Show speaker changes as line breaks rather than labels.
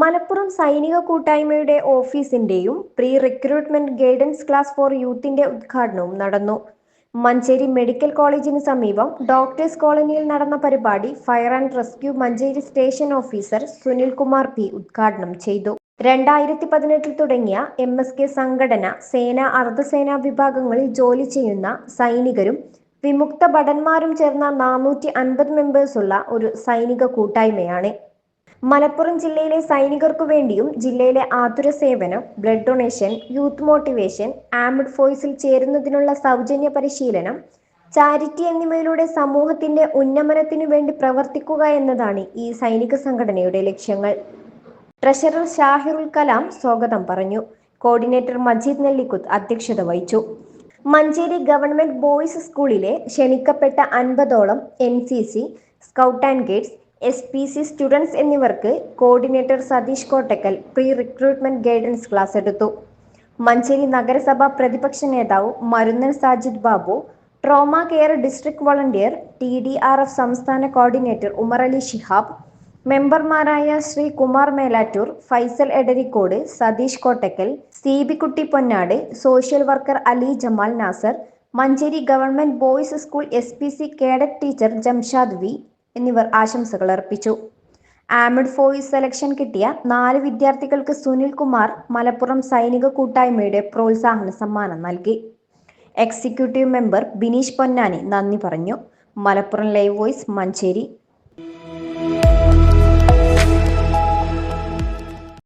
മലപ്പുറം സൈനിക കൂട്ടായ്മയുടെ ഓഫീസിന്റെയും pre recruitment guidance class for യൂത്തിന്റെ ഉദ്ഘാടനവും നടന്നു. മഞ്ചേരി മെഡിക്കൽ കോളേജിന് സമീപം ഡോക്ടേഴ്സ് കോളനിയിൽ നടന്ന പരിപാടി fire and rescue Manjeri station officer Sunilkumar P ഉദ്ഘാടനം ചെയ്തു. രണ്ടായിരത്തി പതിനെട്ടിൽ തുടങ്ങിയ എം എസ് കെ സംഘടന സേന അർദ്ധസേനാ വിഭാഗങ്ങളിൽ ജോലി ചെയ്യുന്ന സൈനികരും വിമുക്ത ഭടന്മാരും ചേർന്ന നാനൂറ്റി അൻപത് മെമ്പേഴ്സുള്ള ഒരു സൈനിക കൂട്ടായ്മയാണ്. മലപ്പുറം ജില്ലയിലെ സൈനികർക്കു വേണ്ടിയും ജില്ലയിലെ ആതുര സേവനം blood donation youth motivation armed ഫോഴ്സിൽ ചേരുന്നതിനുള്ള സൗജന്യ പരിശീലനം ചാരിറ്റി എന്നിവയിലൂടെ സമൂഹത്തിന്റെ ഉന്നമനത്തിനു വേണ്ടി പ്രവർത്തിക്കുക എന്നതാണ് ഈ സൈനിക സംഘടനയുടെ ലക്ഷ്യങ്ങൾ. ട്രഷറർ ഷാഹിറുൽ കലാം സ്വാഗതം പറഞ്ഞു. കോർഡിനേറ്റർ മജീദ് നെല്ലിക്കുത്ത് അധ്യക്ഷത വഹിച്ചു. മഞ്ചേരി ഗവൺമെന്റ് ബോയ്സ് സ്കൂളിലെ ക്ഷണിക്കപ്പെട്ട അൻപതോളം N C C scout and guides S P C students എന്നിവർക്ക് coordinator Satheesh Kottakkal pre recruitment guidance class എടുത്തു. മഞ്ചേരി നഗരസഭ പ്രതിപക്ഷ നേതാവ് Marunnan Sajid Babu trauma care district volunteer T D R F സംസ്ഥാന കോർഡിനേറ്റർ ഉമർ അലി ശിഹാബ് മെമ്പർമാരായ Sree Kumar Melattur Faisal Edarikode Satheesh Kottakkal Seebikutty Ponnad social worker Ali Jamal Nasar Manjeri government boys school S P C cadet teacher Jamshad V എന്നിവർ ആശംസകൾ അർപ്പിച്ചു. ആമിഡ് ഫോയിസ് selection കിട്ടിയ നാല് വിദ്യാർത്ഥികൾക്ക് സുനിൽ കുമാർ മലപ്പുറം സൈനിക കൂട്ടായ്മയുടെ പ്രോത്സാഹന സമ്മാനം നൽകി. എക്സിക്യൂട്ടീവ് മെമ്പർ ബിനീഷ് പൊന്നാനി നന്ദി പറഞ്ഞു. Malappuram live voice Manjeri.